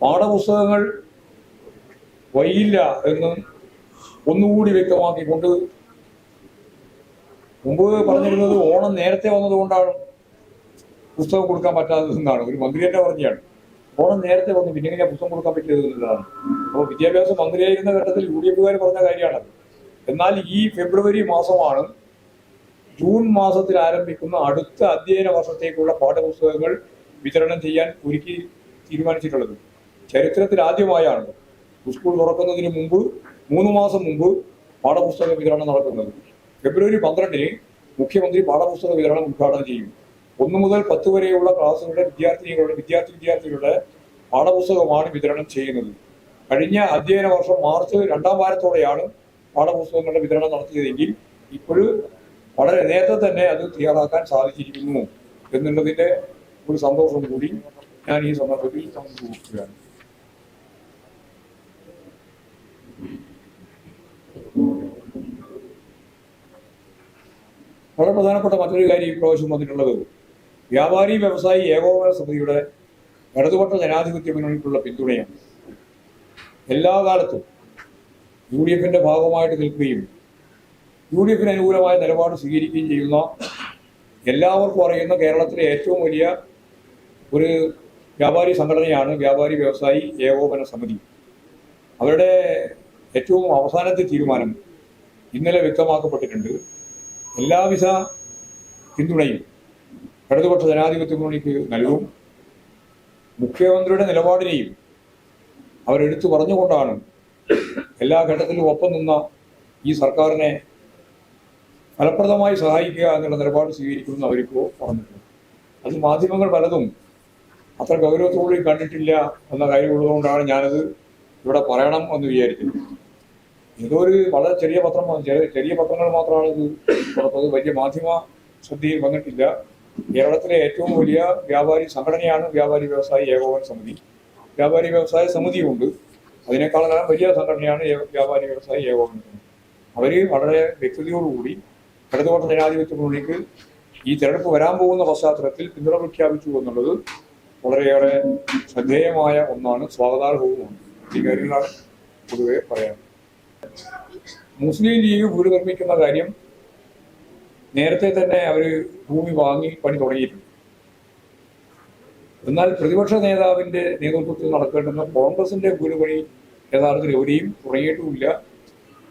പാഠപുസ്തകങ്ങൾ വൈകില്ല എന്ന് ഒന്നുകൂടി വ്യക്തമാക്കിക്കൊണ്ട് മുമ്പ് പറഞ്ഞിരുന്നത് ഓണം നേരത്തെ വന്നതുകൊണ്ടാണ് പുസ്തകം കൊടുക്കാൻ പറ്റാത്തതെന്നാണ് ഒരു മന്ത്രി തന്നെ പറഞ്ഞാണ് ഓണം നേരത്തെ വന്നു പിന്നെ എങ്ങനെയാ പുസ്തകം കൊടുക്കാൻ പറ്റിയത് എന്നുള്ളതാണ്. അപ്പോൾ വിദ്യാഭ്യാസ മന്ത്രിയായിരുന്ന ഘട്ടത്തിൽ യു ഡി എഫുകാർ പറഞ്ഞ കാര്യമാണ് എന്നാൽ ഈ ഫെബ്രുവരി മാസമാണ് ജൂൺ മാസത്തിൽ ആരംഭിക്കുന്ന അടുത്ത അധ്യയന വർഷത്തേക്കുള്ള പാഠപുസ്തകങ്ങൾ വിതരണം ചെയ്യാൻ ഒരുക്കി തീരുമാനിച്ചിട്ടുള്ളത്. ചരിത്രത്തിൽ ആദ്യമായാണ് സ്കൂൾ തുറക്കുന്നതിന് മുമ്പ് മൂന്ന് മാസം മുമ്പ് പാഠപുസ്തക വിതരണം നടക്കുന്നത്. ഫെബ്രുവരി പന്ത്രണ്ടിന് മുഖ്യമന്ത്രി പാഠപുസ്തക വിതരണം ഉദ്ഘാടനം ചെയ്യും. ഒന്ന് മുതൽ പത്ത് വരെയുള്ള ക്ലാസ്സുകളുടെ വിദ്യാർത്ഥിനികളുടെ വിദ്യാർത്ഥി വിദ്യാർത്ഥികളുടെ പാഠപുസ്തകമാണ് വിതരണം ചെയ്യുന്നത്. കഴിഞ്ഞ അധ്യയന വർഷം മാർച്ച് രണ്ടാം വാരത്തോടെയാണ് പാഠപുസ്തകങ്ങളുടെ വിതരണം നടത്തിയതെങ്കിൽ ഇപ്പോഴും വളരെ നേരത്തെ തന്നെ അത് തയ്യാറാക്കാൻ സാധിച്ചിരിക്കുന്നു. എന്നുള്ളതിന്റെ ഒരു സന്തോഷം കൂടി ഞാൻ ഈ സന്ദർഭത്തിൽ പങ്കുവെക്കുകയാണ് വളരെ പ്രധാനപ്പെട്ട മറ്റൊരു കാര്യം ഈ പ്രാവശ്യം വന്നിട്ടുള്ളത്. വ്യാപാരി വ്യവസായി ഏകോപന സമിതിയുടെ ഇടതുപക്ഷ ജനാധിപത്യ മുന്നണിക്കുള്ള പിന്തുണയാണ്. എല്ലാ കാലത്തും യു ഡി എഫിന്റെ ഭാഗമായിട്ട് നിൽക്കുകയും യു ഡി എഫിന് അനുകൂലമായ നിലപാട് സ്വീകരിക്കുകയും ചെയ്യുന്ന എല്ലാവർക്കും അറിയുന്ന കേരളത്തിലെ ഏറ്റവും വലിയ ഒരു വ്യാപാരി സംഘടനയാണ് വ്യാപാരി വ്യവസായി ഏകോപന സമിതി. അവരുടെ ഏറ്റവും അവസാനത്തെ തീരുമാനം ഇന്നലെ വ്യക്തമാക്കപ്പെട്ടിട്ടുണ്ട്. എല്ലാവിധ പിന്തുണയും ഇടതുപക്ഷ ജനാധിപത്യ മുന്നണിക്ക് നൽകും. മുഖ്യമന്ത്രിയുടെ നിലപാടിനെയും അവരെടുത്തു പറഞ്ഞുകൊണ്ടാണ് എല്ലാ ഘട്ടത്തിലും ഒപ്പം നിന്ന ഈ സർക്കാരിനെ ഫലപ്രദമായി സഹായിക്കുക എന്നുള്ള നിലപാട് സ്വീകരിക്കുമെന്ന് അവരിപ്പോൾ പറഞ്ഞിട്ടുണ്ട്. അത് മാധ്യമങ്ങൾ പലതും അത്ര ഗൗരവത്തോടുകൂടി കണ്ടിട്ടില്ല എന്ന കാര്യമുള്ളതുകൊണ്ടാണ് ഞാനത് ഇവിടെ പറയണം എന്ന് വിചാരിക്കുന്നത്. ഏതോ ഒരു വളരെ ചെറിയ പത്രം ചെറിയ ചെറിയ പത്രങ്ങൾ മാത്രമാണ് ഇത് പുറത്തത് വലിയ മാധ്യമ ശ്രദ്ധയിൽ വന്നിട്ടില്ല. കേരളത്തിലെ ഏറ്റവും വലിയ വ്യാപാരി സംഘടനയാണ് വ്യാപാരി വ്യവസായി ഏകോപന സമിതി. വ്യാപാരി വ്യവസായ സമിതിയുണ്ട് അതിനേക്കാളും വലിയ സംഘടനയാണ് വ്യാപാരി വ്യവസായി ഏകോപന സമിതി. അവർ വളരെ വ്യക്തതയോടുകൂടി ഇടതുപക്ഷ ജനാധിപത്യത്തിനുള്ളിലേക്ക് ഈ തെരഞ്ഞെടുപ്പ് വരാൻ പോകുന്ന പശ്ചാത്തലത്തിൽ പിന്തുണ പ്രഖ്യാപിച്ചു എന്നുള്ളത് വളരെയേറെ ശ്രദ്ധേയമായ ഒന്നാണ്. സ്വാഗതാർഹവുമാണ്. ഈ കാര്യങ്ങളാണ് പൊതുവെ പറയാൻ മുസ്ലിം ലീഗ് വീട് നിർമ്മിക്കുന്ന കാര്യം നേരത്തെ തന്നെ അവർ ഭൂമി വാങ്ങി പണി തുടങ്ങിയിട്ടുണ്ട്. എന്നാൽ പ്രതിപക്ഷ നേതാവിന്റെ നേതൃത്വത്തിൽ നടക്കേണ്ടുന്ന കോൺഗ്രസിന്റെ വീട് പണി യഥാർത്ഥത്തിൽ എവിടെയും തുടങ്ങിയിട്ടുമില്ല.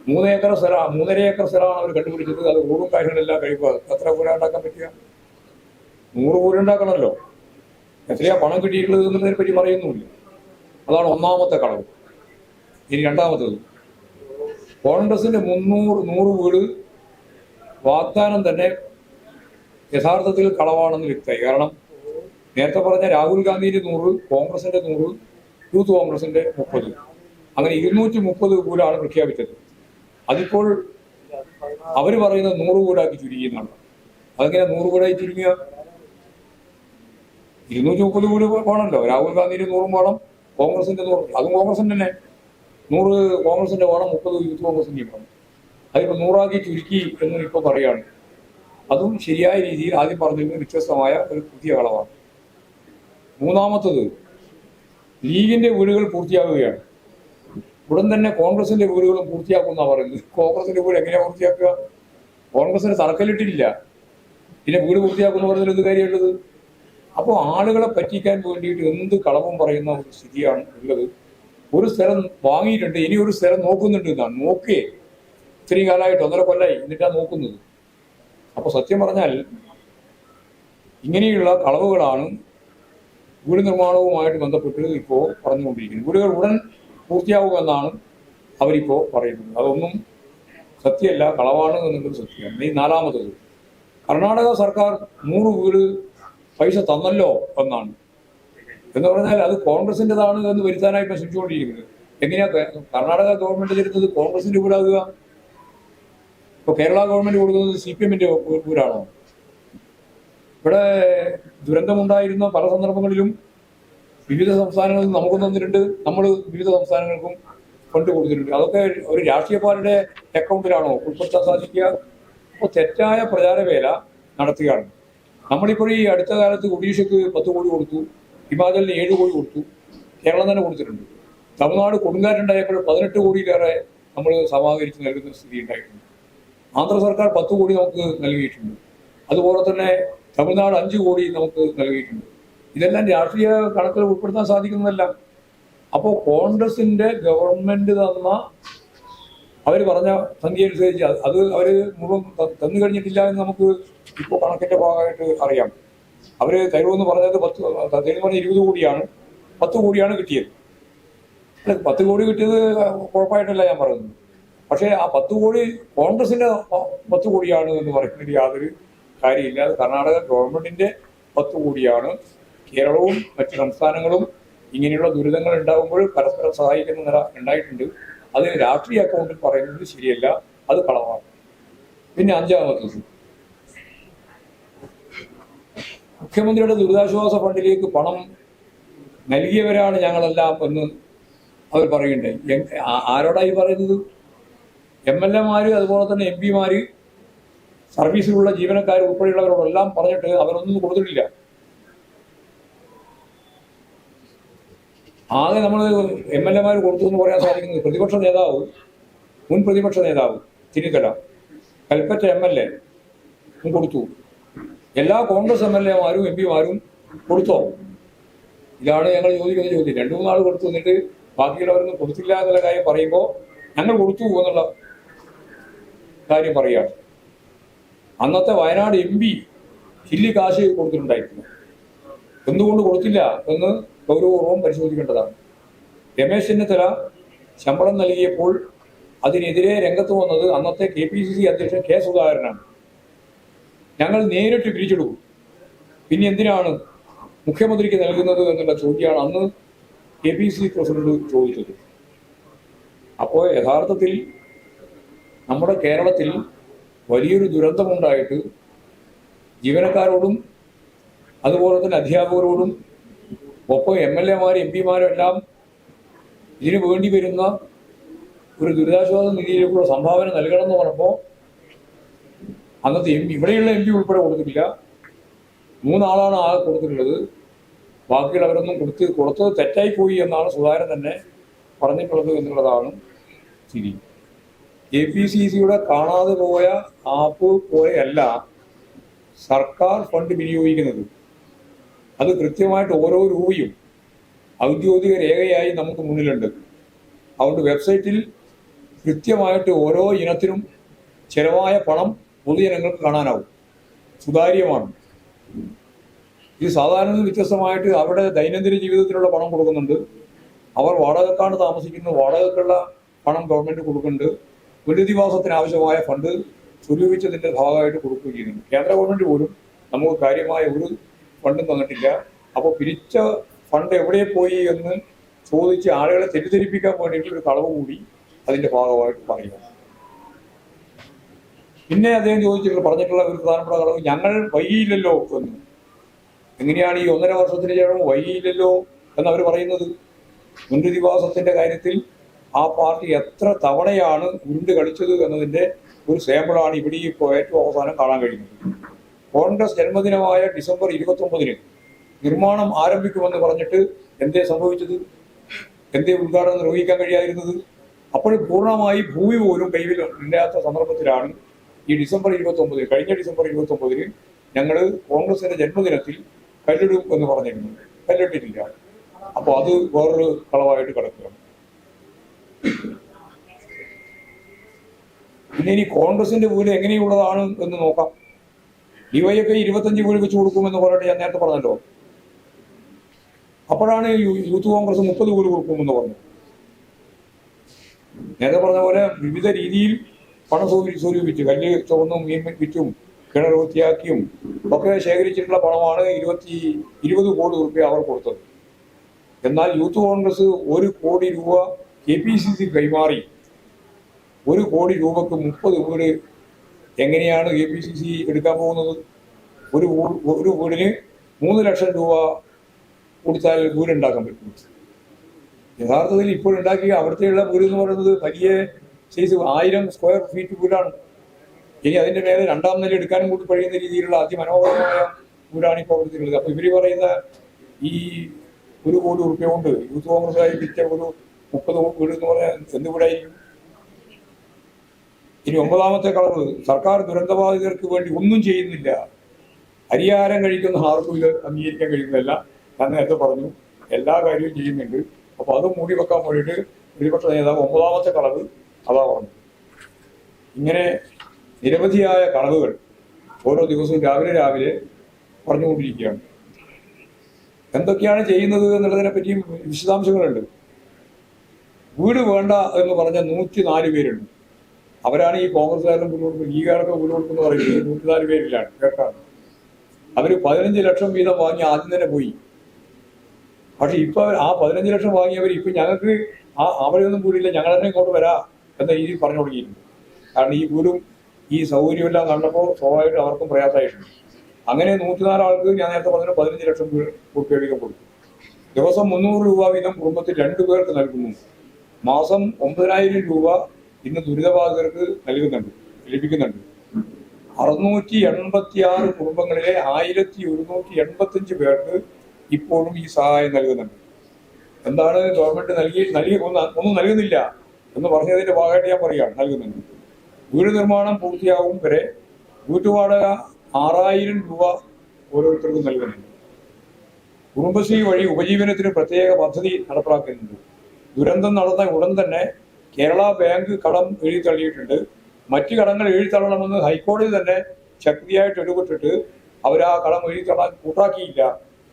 മൂന്ന് ഏക്കർ സ്ഥലം മൂന്നര ഏക്കർ സ്ഥലമാണ് അവർ കണ്ടുപിടിച്ചത്. അത് റോഡും കാര്യങ്ങളെല്ലാം കഴിക്കുക എത്ര വീട് ഉണ്ടാക്കാൻ പറ്റുക? നൂറ് വീട് ഉണ്ടാക്കണമല്ലോ എത്രയാ പണം കിട്ടിയിട്ടുള്ളത് എന്നതിനെ പറ്റി പറയുന്നുമില്ല. അതാണ് ഒന്നാമത്തെ കളവ്. ഇനി രണ്ടാമത്തത് കോൺഗ്രസിന്റെ മുന്നൂറ് നൂറ് വീട് വാഗ്ദാനം തന്നെ യഥാർത്ഥത്തിൽ കളവാണെന്ന് വ്യക്തമായി. കാരണം നേരത്തെ പറഞ്ഞ രാഹുൽ ഗാന്ധിന്റെ നൂറ് കോൺഗ്രസിന്റെ നൂറ് യൂത്ത് കോൺഗ്രസിന്റെ മുപ്പത്. അങ്ങനെ ഇരുന്നൂറ്റി മുപ്പത് വീടാണ് പ്രഖ്യാപിച്ചത്. അതിപ്പോൾ അവർ പറയുന്നത് നൂറ് കൂടാക്കി ചുരുങ്ങിയെന്നാണ് അതെങ്ങനെ നൂറ് കൂടായി ചുരുങ്ങിയ? ഇരുന്നൂറ്റി മുപ്പത് വീട് വേണമല്ലോ. രാഹുൽ ഗാന്ധിന്റെ നൂറും വേണം കോൺഗ്രസിന്റെ നൂറും. അതും കോൺഗ്രസിന്റെ തന്നെ. നൂറ് കോൺഗ്രസിന്റെ വേണം മുപ്പത് യൂത്ത് കോൺഗ്രസിന്റെയും വേണം അതിപ്പോ നൂറാക്കി ചുരുക്കി എന്ന് ഇപ്പൊ പറയാണ്. അതും ശരിയായ രീതിയിൽ ആദ്യം പറഞ്ഞതിൽ നിന്ന് വ്യത്യസ്തമായ ഒരു പുതിയ അളവാണ് മൂന്നാമത്തത് ലീഗിന്റെ വീടുകൾ പൂർത്തിയാകുകയാണ് ഉടൻ തന്നെ കോൺഗ്രസിന്റെ വീടുകളും പൂർത്തിയാക്കുമെന്നാണ് പറയുന്നത്. കോൺഗ്രസിന്റെ വീട് എങ്ങനെയാ പൂർത്തിയാക്കുക? കോൺഗ്രസിന് തറക്കല്ലിട്ടില്ല പിന്നെ വീട് പൂർത്തിയാക്കുമെന്ന് പറഞ്ഞാൽ എന്ത് കാര്യമുള്ളത് അപ്പോൾ ആളുകളെ പറ്റിക്കാൻ വേണ്ടിയിട്ട് എന്ത് കളവും പറയുന്ന ഒരു സ്ഥിതിയാണ് ഉള്ളത്. ഒരു സ്ഥലം വാങ്ങിയിട്ടുണ്ട് ഇനി ഒരു സ്ഥലം നോക്കുന്നുണ്ട് എന്നാണ് നോക്കേ. ഇത്രയും കാലമായിട്ട് ഒന്നര കൊല്ലായി എന്നിട്ടാണ് നോക്കുന്നത്. അപ്പൊ സത്യം പറഞ്ഞാൽ ഇങ്ങനെയുള്ള കളവുകളാണ് വീട് നിർമ്മാണവുമായിട്ട് ബന്ധപ്പെട്ട് ഇപ്പോൾ പറഞ്ഞുകൊണ്ടിരിക്കുന്നത്. വീടുകൾ ഉടൻ പൂർത്തിയാവുക എന്നാണ് അവരിപ്പോൾ പറയുന്നത്. അതൊന്നും സത്യമല്ല കളവാണ് എന്നുള്ളത് സത്യമാണ്. ഈ നാലാമത്തത്. കർണാടക സർക്കാർ നൂറ് വീട് പൈസ തന്നല്ലോ എന്നാണ്. എന്ന് പറഞ്ഞാൽ അത് കോൺഗ്രസിന്റെതാണ് എന്ന് വരുത്താനായി ശ്രമിച്ചുകൊണ്ടിരിക്കുന്നത് എങ്ങനെയാ കർണാടക ഗവൺമെന്റ് തരുന്നത് കോൺഗ്രസിന്റെ കൂടാകുക? ഇപ്പൊ കേരള ഗവൺമെന്റ് കൊടുക്കുന്നത് സി പി എമ്മിന്റെ കൂടാണോ? ഇവിടെ ദുരന്തമുണ്ടായിരുന്ന പല സന്ദർഭങ്ങളിലും വിവിധ സംസ്ഥാനങ്ങളിൽ നമുക്ക് തന്നിട്ടുണ്ട്. നമ്മൾ വിവിധ സംസ്ഥാനങ്ങൾക്കും ഫണ്ട് കൊടുത്തിട്ടുണ്ട്. അതൊക്കെ ഒരു രാഷ്ട്രീയ പാർട്ടിയുടെ അക്കൗണ്ടിലാണോ? ഉൾപ്പെടുത്താൻ സാധിക്കുക? അപ്പോൾ തെറ്റായ പ്രചാരവേല നടത്തുകയാണ്. നമ്മളിപ്പോൾ ഈ അടുത്ത കാലത്ത് ഒഡീഷയ്ക്ക് പത്ത് കോടി കൊടുത്തു. ഹിമാചലിന് ഏഴ് കോടി കൊടുത്തു. കേരളം തന്നെ കൊടുത്തിട്ടുണ്ട്. തമിഴ്നാട് കൊടുങ്കാറ്റുണ്ടായപ്പോൾ പതിനെട്ട് കോടിയിലേറെ നമ്മൾ സമാഹരിച്ച് നൽകുന്ന സ്ഥിതി ഉണ്ടായിട്ടുണ്ട്. ആന്ധ്ര സർക്കാർ പത്ത് കോടി നമുക്ക് നൽകിയിട്ടുണ്ട്. അതുപോലെ തന്നെ തമിഴ്നാട് അഞ്ച് കോടി നമുക്ക് നൽകിയിട്ടുണ്ട്. ഇതെല്ലാം രാഷ്ട്രീയ കണക്കിൽ ഉൾപ്പെടുത്താൻ സാധിക്കുന്നതല്ല. അപ്പോൾ കോൺഗ്രസിന്റെ ഗവൺമെന്റ് തന്ന അവർ പറഞ്ഞ സംഖ്യ അനുസരിച്ച് അത് അവർ മുഴുവൻ തന്നു കഴിഞ്ഞിട്ടില്ല എന്ന് നമുക്ക് ഇപ്പോൾ കണക്കിന്റെ ഭാഗമായിട്ട് അറിയാം. അവർ തരുമെന്ന് പറഞ്ഞത് പത്ത് തരുമെന്ന് പറഞ്ഞ ഇരുപത് കോടിയാണ്. പത്ത് കോടിയാണ് കിട്ടിയത്. അല്ല, പത്ത് കോടി കിട്ടിയത് കുഴപ്പമായിട്ടല്ല ഞാൻ പറയുന്നത്. പക്ഷേ ആ പത്ത് കോടി കോൺഗ്രസിന്റെ പത്ത് കോടിയാണ് എന്ന് പറയുന്നതിൽ യാതൊരു കാര്യമില്ല. അത് കർണാടക ഗവൺമെന്റിന്റെ പത്ത് കോടിയാണ്. കേരളവും മറ്റു സംസ്ഥാനങ്ങളും ഇങ്ങനെയുള്ള ദുരിതങ്ങൾ ഉണ്ടാകുമ്പോൾ പരസ്പരം സഹായിക്കുന്ന നില ഉണ്ടായിട്ടുണ്ട്. അത് രാഷ്ട്രീയ അക്കൗണ്ടിൽ പറയുന്നത് ശരിയല്ല. അത് കളവാണ്. പിന്നെ അഞ്ചാമത്തത് മുഖ്യമന്ത്രിയുടെ ദുരിതാശ്വാസ ഫണ്ടിലേക്ക് പണം നൽകിയവരാണ് ഞങ്ങളെല്ലാം എന്ന് അവർ പറയണ്ടേ ആരോടായി പറയുന്നത്? എം എൽ എമാര് അതുപോലെ തന്നെ എം പിമാര് സർവീസിലുള്ള ജീവനക്കാർ ഉൾപ്പെടെയുള്ളവരോടെല്ലാം പറഞ്ഞിട്ട് അവരൊന്നും കൊടുത്തിട്ടില്ല. ആകെ നമ്മൾ എം എൽ എമാർ കൊടുത്തു എന്ന് പറയാൻ സാധിക്കുന്നത് പ്രതിപക്ഷ നേതാവ് മുൻ പ്രതിപക്ഷ നേതാവ് തിരുക്കല കൽപ്പറ്റ എം എൽ എ കൊടുത്തു. എല്ലാ കോൺഗ്രസ് എം എൽ എമാരും എം പിമാരും കൊടുത്തോ ഇതാണ് ഞങ്ങൾ ചോദിക്കുന്ന ചോദ്യം. രണ്ടു മൂന്നാൾ കൊടുത്തു എന്നിട്ട് ബാക്കിയുള്ളവരൊന്നും കൊടുത്തില്ല എന്നുള്ള കാര്യം പറയുമ്പോൾ ഞങ്ങൾ കൊടുത്തു എന്നുള്ള കാര്യം പറയുകയാണ്. അന്നത്തെ വയനാട് എം പി ചില്ലി കാശ് കൊടുത്തിട്ടുണ്ടായിരുന്നു. എന്തുകൊണ്ട് കൊടുത്തില്ല എന്ന് ഗൗരവപൂർവം പരിശോധിക്കേണ്ടതാണ്. രമേശ് ചെന്നിത്തല ശമ്പളം നൽകിയപ്പോൾ അതിനെതിരെ രംഗത്ത് വന്നത് അന്നത്തെ കെ പി സി സി അധ്യക്ഷൻ കെ സുധാകരനാണ്. ഞങ്ങൾ നേരിട്ട് പിരിച്ചെടുക്കും. പിന്നെ എന്തിനാണ് മുഖ്യമന്ത്രിക്ക് നൽകുന്നത് എന്നുള്ള ചോദ്യമാണ് അന്ന് കെ പി സി പ്രസിഡന്റ് ചോദിച്ചത്. അപ്പോൾ യഥാർത്ഥത്തിൽ നമ്മുടെ കേരളത്തിൽ വലിയൊരു ദുരന്തമുണ്ടായിട്ട് ജീവനക്കാരോടും അതുപോലെ തന്നെ അധ്യാപകരോടും ഒപ്പം എം എൽ എമാരും എം പിമാരും എല്ലാം ഇതിനു വേണ്ടി വരുന്ന ഒരു ദുരിതാശ്വാസ നിധിയിലേക്കുള്ള സംഭാവന നൽകണം എന്ന് പറഞ്ഞപ്പോൾ അന്നത്തെ എം ഇവിടെയുള്ള എം പി ഉൾപ്പെടെ കൊടുത്തിട്ടില്ല. മൂന്നാളാണ് ആ കൊടുത്തിട്ടുള്ളത്. ബാക്കിയുള്ളവരൊന്നും കൊടുത്ത് കൊടുത്തത് തെറ്റായി പോയി എന്നാണ് സുധാകരൻ തന്നെ പറഞ്ഞിട്ടുള്ളത് എന്നുള്ളതാണ് സ്ഥിതി. കെ പി സി സിയുടെ കാണാതെ പോയ ആപ്പ് പോലെയല്ല സർക്കാർ ഫണ്ട് വിനിയോഗിക്കുന്നത്. അത് കൃത്യമായിട്ട് ഓരോ രൂപയും ഔദ്യോഗിക രേഖയായി നമുക്ക് മുന്നിലുണ്ട്. അതുകൊണ്ട് വെബ്സൈറ്റിൽ കൃത്യമായിട്ട് ഓരോ ഇനത്തിനും ചെലവായ പണം പൊതുജനങ്ങൾക്ക് കാണാനാവും. സുതാര്യമാണ്. ഇത് സാധാരണ വ്യത്യസ്തമായിട്ട് അവിടെ ദൈനംദിന ജീവിതത്തിലുള്ള പണം കൊടുക്കുന്നുണ്ട്. അവർ വാടകക്കാണ് താമസിക്കുന്നത്. വാടകക്കുള്ള പണം ഗവൺമെന്റ് കൊടുക്കുന്നുണ്ട്. പുനരധിവാസത്തിന് ആവശ്യമായ ഫണ്ട് സ്വരൂപിച്ചതിന്റെ ഭാഗമായിട്ട് കൊടുക്കുകയും ചെയ്യുന്നുണ്ട് കേന്ദ്ര ഗവൺമെന്റ് പോലും നമുക്ക് കാര്യമായ ഒരു ഫണ്ടും തന്നിട്ടില്ല. അപ്പോൾ പിരിച്ച ഫണ്ട് എവിടെ പോയി എന്ന് ചോദിച്ച് ആളുകളെ തെറ്റിദ്ധരിപ്പിക്കാൻ വേണ്ടിയിട്ട് ഒരു കളവ് കൂടി അതിന്റെ ഭാഗമായിട്ട് പറയുക പിന്നെ അദ്ദേഹം ചോദിച്ചിട്ടുള്ള പറഞ്ഞിട്ടുള്ള ഒരു പ്രധാനപ്പെട്ട ഘടകം ഞങ്ങൾ വൈകിയില്ലല്ലോ എന്ന്. എങ്ങനെയാണ് ഈ ഒന്നര വർഷത്തിന് ശേഷം വൈകിയില്ലല്ലോ എന്നവർ പറയുന്നത്? പുനരധിവാസത്തിന്റെ കാര്യത്തിൽ ആ പാർട്ടി എത്ര തവണയാണ് ഉരുണ്ട് കളിച്ചത് എന്നതിന്റെ ഒരു സാമ്പിളാണ് ഇവിടെ ഇപ്പോൾ ഏറ്റവും അവസാനം കാണാൻ കഴിയുന്നത്. കോൺഗ്രസ് ജന്മദിനമായ ഡിസംബർ ഇരുപത്തി ഒമ്പതിന് നിർമ്മാണം ആരംഭിക്കുമെന്ന് പറഞ്ഞിട്ട് എന്തേ സംഭവിച്ചത്? എന്തേ ഉദ്ഘാടനം നിർവഹിക്കാൻ കഴിയാതിരുന്നത്? അപ്പോൾ പൂർണമായി ഭൂമി പോലും കൈവിൽ ഇല്ലാത്ത സന്ദർഭത്തിലാണ് ഈ ഡിസംബർ ഇരുപത്തി ഒമ്പതിന് കഴിഞ്ഞ ഡിസംബർ ഇരുപത്തി ഒമ്പതിൽ ഞങ്ങൾ കോൺഗ്രസിന്റെ ജന്മദിനത്തിൽ കല്ലിടും എന്ന് പറഞ്ഞിരുന്നു. കല്ലിട്ടിട്ടില്ല. അപ്പോൾ അത് വേറൊരു കളവായിട്ട് കിടക്കുകയാണ് പിന്നെ ഇനി കോൺഗ്രസിന്റെ വീട് എങ്ങനെയുള്ളതാണ് എന്ന് നോക്കാം. ഡിവൈഎഫ്ഐ ഇരുപത്തഞ്ച് വീട് വെച്ച് കൊടുക്കുമെന്ന് പറഞ്ഞിട്ട് ഞാൻ നേരത്തെ പറഞ്ഞല്ലോ. അപ്പോഴാണ് യൂത്ത് കോൺഗ്രസ് മുപ്പത് വീട് കൊടുക്കുമെന്ന് പറഞ്ഞു നേരത്തെ പറഞ്ഞ പോലെ വിവിധ രീതിയിൽ പണം സ്വരൂപിച്ച്. കല്ല് ചുവന്നും മീൻ വിറ്റും കിണർ വൃത്തിയാക്കിയും ഒക്കെ ശേഖരിച്ചിട്ടുള്ള പണമാണ് ഇരുപത്തി ഇരുപത് കോടി രൂപ അവർ കൊടുത്തത്. എന്നാൽ യൂത്ത് കോൺഗ്രസ് ഒരു കോടി രൂപ കെ പി സി സി കൈമാറി. ഒരു കോടി രൂപക്ക് മുപ്പത് വീട് എങ്ങനെയാണ് കെ പി സി സി എടുക്കാൻ പോകുന്നത്? ഒരു ഒരു വീടിന് മൂന്ന് ലക്ഷം രൂപ കൊടുത്താൽ വീടുണ്ടാക്കാൻ പറ്റും. യഥാർത്ഥത്തിൽ ഇപ്പോൾ ഉണ്ടാക്കിയ അവിടുത്തെയുള്ള വീട് എന്ന് പറയുന്നത് വലിയ സൈസ് ആയിരം സ്ക്വയർ ഫീറ്റ് വീടാണ് ഇനി അതിന്റെ മേലെ രണ്ടാം നില എടുക്കാനും കൂടി കഴിയുന്ന രീതിയിലുള്ള അതിമനോഹരമായ വീടാണ് ഇപ്പോൾ അവിടുത്തെ അപ്പോൾ അപ്പൊ ഇവർ പറയുന്ന ഈ ഒരു കോടി റുപ്യ കൊണ്ട് യൂത്ത് കോൺഗ്രസ്സുകാർ വിറ്റ ഒരു മുപ്പത് വീട് എന്ന് പറഞ്ഞാൽ എന്ത് വീടായിരിക്കും ഇനി ഒമ്പതാമത്തെ കളവ് സർക്കാർ ദുരന്തബാധിതർക്ക് വേണ്ടി ഒന്നും ചെയ്യുന്നില്ല. അരിയാരം കഴിക്കുന്ന ആർക്കും ഇത് അംഗീകരിക്കാൻ കഴിയുന്നതല്ല. ഞാൻ നേരത്തെ പറഞ്ഞു എല്ലാ കാര്യവും ചെയ്യുന്നുണ്ട്. അപ്പോൾ അത് മൂടി വെക്കാൻ വേണ്ടിയിട്ട് പ്രതിപക്ഷ നേതാവ് ഒമ്പതാമത്തെ കളവ് അതാ പറഞ്ഞു ഇങ്ങനെ നിരവധിയായ കളവുകൾ ഓരോ ദിവസവും രാവിലെ രാവിലെ പറഞ്ഞുകൊണ്ടിരിക്കുകയാണ്. എന്തൊക്കെയാണ് ചെയ്യുന്നത് എന്നുള്ളതിനെ പറ്റിയും വിശദാംശങ്ങളുണ്ട്. വീട് വേണ്ട എന്ന് പറഞ്ഞ നൂറ്റി നാല് പേരുണ്ട്. അവരാണ് ഈ കോൺഗ്രസ്സുകാരും പുല്ലുകൊടുക്കും ലീഗുകാരൊക്കെ പുല്ലുകൊടുക്കുന്ന പറയുന്നത്. നൂറ്റിനാല് പേരിലാണ് കേട്ടാണ് അവർ പതിനഞ്ച് ലക്ഷം വീതം വാങ്ങി ആദ്യം തന്നെ പോയി. പക്ഷെ ഇപ്പൊ ആ പതിനഞ്ച് ലക്ഷം വാങ്ങിയവർ ഇപ്പൊ ഞങ്ങൾക്ക് ആ അവരെയൊന്നും കൂടിയില്ല. ഞങ്ങൾ തന്നെ ഇങ്ങോട്ട് വരാ. എന്ന രീതിയിൽ പറഞ്ഞു തുടങ്ങിയിട്ടുണ്ട്. കാരണം ഈ ഗുരു ഈ സൗകര്യമെല്ലാം കണ്ടപ്പോൾ സ്വാഭാവികമായിട്ട് അവർക്കും പ്രയാസമായിട്ടുണ്ട്. അങ്ങനെ നൂറ്റിനാല് ആൾക്ക് ഞാൻ നേരത്തെ പറഞ്ഞ പതിനഞ്ച് ലക്ഷം രൂപ വീതം കൊടുത്തു ദിവസം മുന്നൂറ് രൂപ വീതം കുടുംബത്തിൽ രണ്ടു പേർക്ക് നൽകുന്നു. മാസം ഒമ്പതിനായിരം രൂപ ഇന്ന് ദുരിതബാധിതർക്ക് നൽകുന്നുണ്ട് ലഭിക്കുന്നുണ്ട്. അറുന്നൂറ്റി എൺപത്തി ആറ് കുടുംബങ്ങളിലെ ആയിരത്തി ഒരുന്നൂറ്റി എൺപത്തി അഞ്ച് പേർക്ക് ഇപ്പോഴും ഈ സഹായം നൽകുന്നുണ്ട്. എന്താണ് ഗവൺമെന്റ് നൽകി നൽകി ഒന്നും നൽകുന്നില്ല. എന്ന് പറഞ്ഞതിന്റെ ഭാഗമായിട്ട് ഞാൻ പറയുകയാണ് നൽകുന്നുണ്ട്. വീട് നിർമ്മാണം പൂർത്തിയാകും വരെ വീട്ടുവാടക ആറായിരം രൂപ ഓരോരുത്തർക്കും നൽകുന്നുണ്ട്. കുടുംബശ്രീ വഴി ഉപജീവനത്തിന് പ്രത്യേക പദ്ധതി നടപ്പിലാക്കുന്നുണ്ട് ദുരന്തം നടന്ന ഉടൻ തന്നെ കേരള ബാങ്ക് കടം എഴുതി തള്ളിയിട്ടുണ്ട്. മറ്റു കടങ്ങൾ എഴുതി തള്ളണമെന്ന് ഹൈക്കോടതി തന്നെ ശക്തിയായിട്ട് ഇടപെട്ടിട്ട് അവർ ആ കടം എഴുതി തള്ളാൻ കൂട്ടാക്കിയില്ല.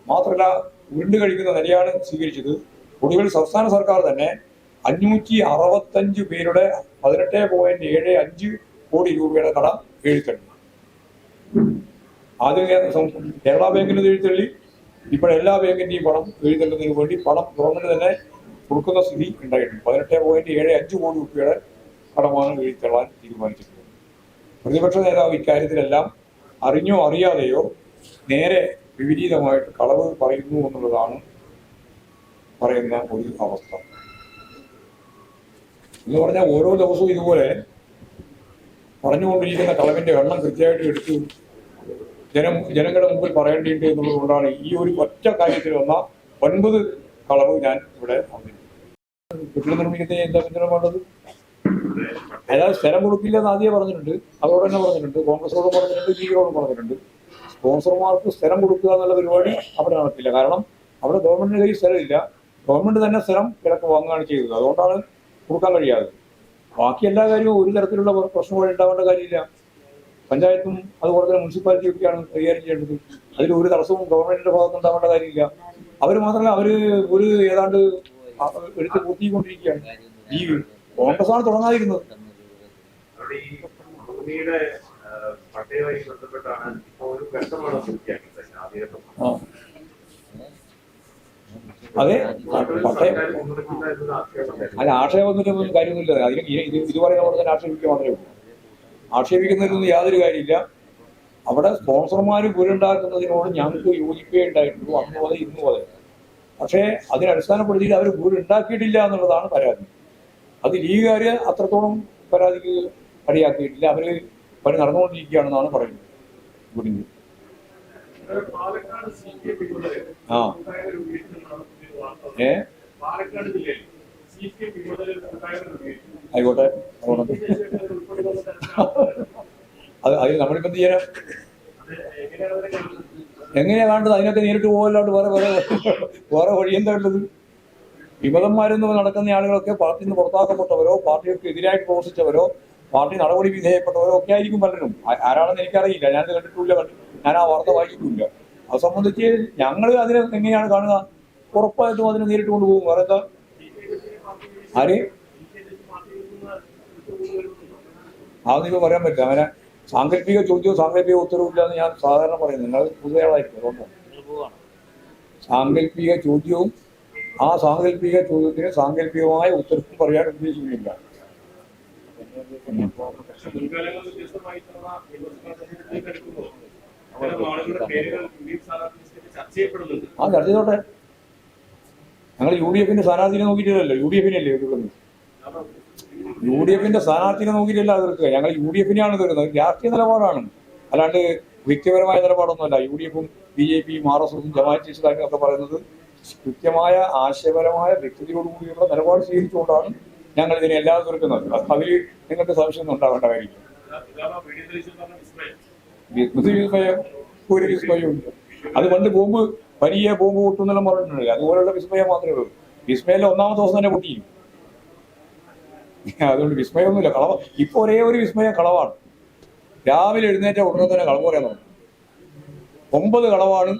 മാത്രമല്ല ഉരുണ്ട് കഴിക്കുന്ന നിലയാണ് സ്വീകരിച്ചത്. ഒടുവിൽ സംസ്ഥാന സർക്കാർ തന്നെ അഞ്ഞൂറ്റി അറുപത്തഞ്ച് പേരുടെ പതിനെട്ട് പോയിന്റ് ഏഴ് അഞ്ച് കോടി രൂപയുടെ കടം എഴുത്തള്ളി ആദ്യം കേരള ബാങ്കിന് എഴുത്തള്ളി ഇപ്പോൾ എല്ലാ ബാങ്കിന്റെയും പണം എഴുതുന്നതിന് വേണ്ടി പണം ഗവൺമെന്റ് തന്നെ കൊടുക്കുന്ന സ്ഥിതി ഉണ്ടായിട്ടുണ്ട്. പതിനെട്ട് പോയിന്റ് ഏഴ് അഞ്ച് കോടി രൂപയുടെ കടമാണ് എഴുതിത്തള്ളാൻ തീരുമാനിച്ചിട്ടുള്ളത്. പ്രതിപക്ഷ നേതാവ് ഇക്കാര്യത്തിലെല്ലാം അറിഞ്ഞോ അറിയാതെയോ നേരെ വിപരീതമായിട്ട് കളവ് പറയുന്നു എന്നുള്ളതാണ് പറയുന്ന ഒരു അവസ്ഥ. എന്ന് പറഞ്ഞാൽ ഓരോ ദിവസവും ഇതുപോലെ പറഞ്ഞുകൊണ്ടിരിക്കുന്ന കളവിന്റെ എണ്ണം കൃത്യമായിട്ട് എടുത്തു. ജനം ജനങ്ങളുടെ മുമ്പിൽ പറയേണ്ടിയിട്ട് എന്നുള്ളതുകൊണ്ടാണ് ഈ ഒരു ഒറ്റ കാര്യത്തിൽ വന്ന ഒൻപത് കളവ് ഞാൻ ഇവിടെ കെട്ടിടം നിർമ്മിക്കുന്ന എന്താ പിന്തുണ വേണ്ടത്? അതായത് സ്ഥലം കൊടുക്കില്ല എന്ന് ആദ്യമേ പറഞ്ഞിട്ടുണ്ട്. അവരോട് തന്നെ പറഞ്ഞിട്ടുണ്ട്. കോൺഗ്രസോടും പറഞ്ഞിട്ടുണ്ട് ലീഗിനോടും പറഞ്ഞിട്ടുണ്ട്. സ്പോൺസർമാർക്ക് സ്ഥലം കൊടുക്കുക എന്നുള്ള പരിപാടി അവിടെ നടക്കില്ല. കാരണം അവിടെ ഗവൺമെന്റിന് കയ്യിൽ സ്ഥലമില്ല. ഗവൺമെന്റ് തന്നെ സ്ഥലം കിഴക്ക് വാങ്ങുകയാണ് ചെയ്തത്. അതുകൊണ്ടാണ് കൊടുക്കാൻ കഴിയാതെ. ബാക്കി എല്ലാ കാര്യവും ഒരു തരത്തിലുള്ള പ്രശ്നങ്ങൾ ഉണ്ടാവേണ്ട കാര്യമില്ല. പഞ്ചായത്തും അതുപോലെ തന്നെ മുനിസിപ്പാലിറ്റി ഒക്കെയാണ് കൈകാര്യം ചെയ്യേണ്ടത്. അതിൽ ഒരു തടസ്സവും ഗവൺമെന്റിന്റെ ഭാഗത്ത് ഉണ്ടാവേണ്ട കാര്യമില്ല. അവർ മാത്രമല്ല അവർ ഒരു ഏതാണ്ട് എടുത്ത് പൂർത്തിക്കൊണ്ടിരിക്കുകയാണ് ഈ കോൺഗ്രസ് ആണ് തുടങ്ങാതിരുന്നത് ആ, പട്ടയവുമായി ബന്ധപ്പെട്ടാണ് ഇപ്പൊ ഒരു പൂർത്തിയാക്കിയത് ആദ്യം. അതെ പട്ടയം ആക്ഷേപം അല്ല ആക്ഷേപമൊന്നും കാര്യമൊന്നുമില്ല. അതിന് ഇത് ഇത് പറയുന്ന പോലെ തന്നെ ആക്ഷേപിക്കുക മാത്രമേ ഉള്ളൂ. ആക്ഷേപിക്കുന്നതിലൊന്നും യാതൊരു കാര്യമില്ല. അവിടെ സ്പോൺസർമാർ പുരുണ്ടാക്കുന്നതിനോട് ഞങ്ങൾക്ക് യോജിപ്പേ ഉണ്ടായിട്ടുള്ളൂ അന്ന് പോലെ ഇന്ന് പോലെ പക്ഷേ അതിനെ അടിസ്ഥാനപ്പെടുത്തിയിട്ട് അവർ പുരുണ്ടാക്കിയിട്ടില്ല എന്നുള്ളതാണ് പരാതി. അത് ലീഗുകാർ അത്രത്തോളം പരാതിക്ക് പണിയാക്കിയിട്ടില്ല അവർ പണി നടന്നുകൊണ്ടിരിക്കുകയാണെന്നാണ് പറയുന്നത്. പി ആ. ഏ? ആയിക്കോട്ടെ അത് അത് അതിനെ കാണുന്നത്? എങ്ങനെയാ കാണേണ്ടത് അതിനൊക്കെ നേരിട്ട് പോകല്ലാണ്ട് വേറെ വേറെ വേറെ വഴി എന്താ ഉള്ളത്? വിമതന്മാരെന്ന് നടക്കുന്ന ആളുകളൊക്കെ പാർട്ടിയിൽ നിന്ന് പുറത്താക്കപ്പെട്ടവരോ പാർട്ടികൾക്ക് എതിരായിട്ട് പ്രവർത്തിച്ചവരോ പാർട്ടി നടപടി വിധേയപ്പെട്ടവരോ ഒക്കെ ആയിരിക്കും പലരും. ആരാണെന്ന് എനിക്കറിയില്ല. ഞാനത് കണ്ടിട്ടില്ല ഞാൻ ആ വാർത്ത വായിച്ചിട്ടില്ല അത് സംബന്ധിച്ച് ഞങ്ങൾ അതിനെ എങ്ങനെയാണ് കാണുക? ഉറപ്പായിട്ടും അതിനെ നേരിട്ട് കൊണ്ടുപോകും. വേറെ എന്താ ആര് അതൊന്നും പറയാൻ പറ്റില്ല. അങ്ങനെ സാങ്കല്പിക ചോദ്യവും സാങ്കല്പിക ഉത്തരവും ഇല്ലാന്ന് ഞാൻ സാധാരണ പറയുന്നത്. നിങ്ങൾ പുതുതയാളായിരിക്കും അതുകൊണ്ടാണ് സാങ്കല്പിക ചോദ്യവും ആ സാങ്കല്പിക ചോദ്യത്തിന് സാങ്കല്പികമായ ഉത്തരവും പറയാൻ ഉദ്ദേശിക്കുന്നില്ല. ആ ചർച്ച ചെയ്തോട്ടെ. ഞങ്ങൾ യു ഡി എഫിന്റെ സ്ഥാനാർത്ഥിനെ നോക്കിയിട്ടില്ലല്ലോ യു ഡി എഫിനല്ലേ എതിർക്കുന്നത് യു ഡി എഫിന്റെ സ്ഥാനാർത്ഥിനെ നോക്കിയിട്ടില്ല എതിർക്കുക ഞങ്ങൾ യു ഡി എഫിനെയാണ് എതിർക്കുന്നത് രാഷ്ട്രീയ നിലപാടാണ് അല്ലാണ്ട് വ്യക്തിപരമായ നിലപാടൊന്നുമല്ല യു ഡി എഫും ബി ജെ പിയും ആർ എസ് എസും ജമാഅത്ത് ഇസ്ലാമിയും ഒക്കെ പറയുന്നത് കൃത്യമായ ആശയപരമായ വ്യക്തിയോടുകൂടിയുള്ള നിലപാട് സ്വീകരിച്ചുകൊണ്ടാണ് ഞങ്ങൾ ഇതിനെ എല്ലാം തീർക്കുന്നത് അതിൽ നിങ്ങൾക്ക് സംശയം ഉണ്ടാവേണ്ട കാര്യം വിസ്മയം അത് പണ്ട് ബോംബ് വലിയ ബോംബ് പൊട്ടുന്നെല്ലാം പറഞ്ഞിട്ടുണ്ട്. അതുപോലുള്ള വിസ്മയം മാത്രമേ ഉള്ളൂ. വിസ്മയിലെ ഒന്നാമത്തെ ദിവസം തന്നെ പൊട്ടിയും അതുകൊണ്ട് വിസ്മയമൊന്നുമില്ല. കളവ ഇപ്പൊ ഒരേ ഒരു വിസ്മയം കളവാണ്. രാവിലെ എഴുന്നേറ്റ ഉടനെ തന്നെ കളവ് പറയാൻ തുടങ്ങി. ഒമ്പത് കളവാണ്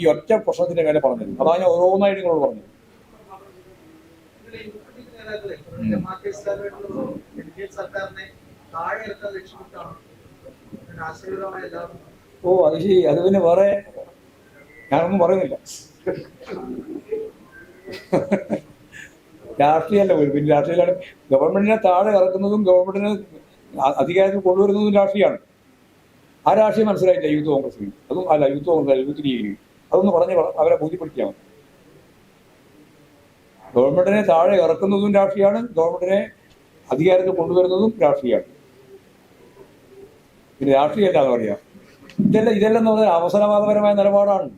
ഈ ഒറ്റ പ്രശ്നത്തിന്റെ കാര്യം പറഞ്ഞത്. അതാണ് ഞാൻ ഓരോന്നായിട്ട് നിങ്ങളോട് പറഞ്ഞത്. ഓ അത് ശരി. അത് പിന്നെ വേറെ ഞാനൊന്നും പറയുന്നില്ല. രാഷ്ട്രീയമല്ല പോലും പിന്നെ രാഷ്ട്രീയമാണ്. ഗവൺമെന്റിനെ താഴെ ഇറക്കുന്നതും ഗവൺമെന്റിനെ അധികാരത്തിൽ കൊണ്ടുവരുന്നതും രാഷ്ട്രീയമാണ്. ആ രാഷ്ട്രീയം മനസ്സിലായില്ല യൂത്ത് കോൺഗ്രസ് അതും അല്ല യൂത്ത് കോൺഗ്രസ് യൂത്ത് ലീഗ് അതൊന്ന് പറഞ്ഞ് അവരെ ബോധ്യപ്പെടുത്തിയാൽ മതി. ഗവൺമെന്റിനെ താഴെ ഇറക്കുന്നതും രാഷ്ട്രീയമാണ് ഗവൺമെന്റിനെ അധികാരത്തിൽ കൊണ്ടുവരുന്നതും രാഷ്ട്രീയമാണ്. പിന്നെ രാഷ്ട്രീയം എന്താണെന്ന് പറയാം. ഇതെല്ലാം ഇതെല്ലാം എന്ന് പറഞ്ഞാൽ അവസരവാദപരമായ നിലപാടാണ്.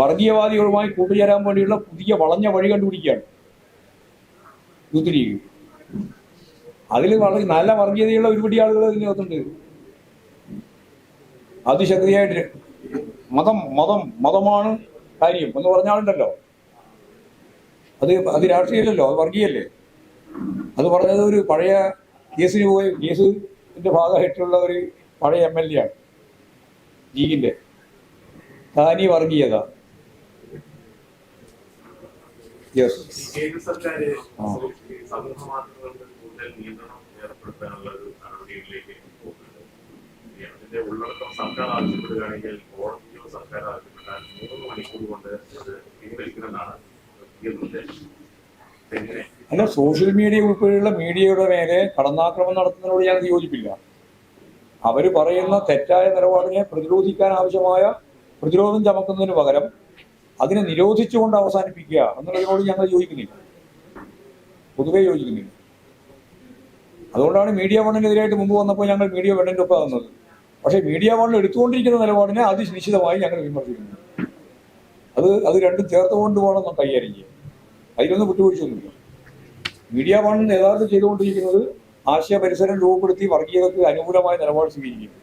വർഗീയവാദികളുമായി കൂട്ടുചേരാൻ വേണ്ടിയുള്ള പുതിയ വളഞ്ഞ വഴി കണ്ടുപിടിക്കുകയാണ്. Youth league. അതിൽ വളരെ നല്ല വർഗീയതയുള്ള ഒരുപടി ആളുകൾ ഇതിനകത്തുണ്ട്. അതിശക്തിയായിട്ട് മതം മതം മതമാണ് കാര്യം എന്ന് പറഞ്ഞാളുണ്ടല്ലോ അത് അത് രാഷ്ട്രീയമല്ലല്ലോ അത് വർഗീയല്ലേ? അത് പറഞ്ഞത് ഒരു പഴയ കേസിന് പോയി കേസിന്റെ ഭാഗമായിട്ടുള്ള ഒരു പഴയ എം എൽ എ ആണ് ലീഗിന്റെ. താനി വർഗീയത. കേന്ദ്ര സർക്കാർ ആ. സമൂഹ മാധ്യമങ്ങൾക്ക് കൂടുതൽ നിയന്ത്രണം ഏർപ്പെടുത്താനുള്ള ഒരു നടപടികളിലേക്ക് പോകുന്നുണ്ട്. ഈ അതിന്റെ ഉള്ളടക്കം സർക്കാർ ആവശ്യപ്പെടുകയാണെങ്കിൽ കോടതിയോ സർക്കാർ ആവശ്യപ്പെട്ടാൽ മൂന്ന് മണിക്കൂർ കൊണ്ട് അത് പിൻവലിക്കണമെന്നാണ് പുതിയ നിർദ്ദേശം. അല്ല സോഷ്യൽ മീഡിയ ഉൾപ്പെടെയുള്ള മീഡിയയുടെ മേലെ കടന്നാക്രമം നടത്തുന്നതിനോട് ഞാൻ യോജിപ്പില്ല. അവർ പറയുന്ന തെറ്റായ നിലപാടിനെ പ്രതിരോധിക്കാൻ ആവശ്യമായ പ്രതിരോധം ചമക്കുന്നതിന് പകരം അതിനെ നിരോധിച്ചുകൊണ്ട് അവസാനിപ്പിക്കുക എന്നുള്ളതിനോട് ഞങ്ങൾ യോജിക്കുന്നില്ല. പൊതുവേ യോജിക്കുന്നില്ല. അതുകൊണ്ടാണ് മീഡിയ വണ്ണിനെതിരായിട്ട് മുമ്പ് വന്നപ്പോൾ ഞങ്ങൾ മീഡിയ വണ്ണിന്റെ ഒപ്പം വന്നത് പക്ഷേ മീഡിയ വണ്ണിൽ എടുത്തുകൊണ്ടിരിക്കുന്ന നിലപാടിനെ അതിനിശ്ചിതമായി ഞങ്ങൾ വിമർശിക്കുന്നു. അത് അത് രണ്ടും ചേർത്തുകൊണ്ട് പോകണം കൈകാര്യം ചെയ്യുക അതിലൊന്നും വിട്ടുവീഴ്ചയൊന്നുമില്ല. മീഡിയ വൺ യഥാർത്ഥം ചെയ്തുകൊണ്ടിരിക്കുന്നത് ആശയ പരിസരം രൂപപ്പെടുത്തി വർഗീയതക്ക് അനുകൂലമായ നിലപാട് സ്വീകരിക്കും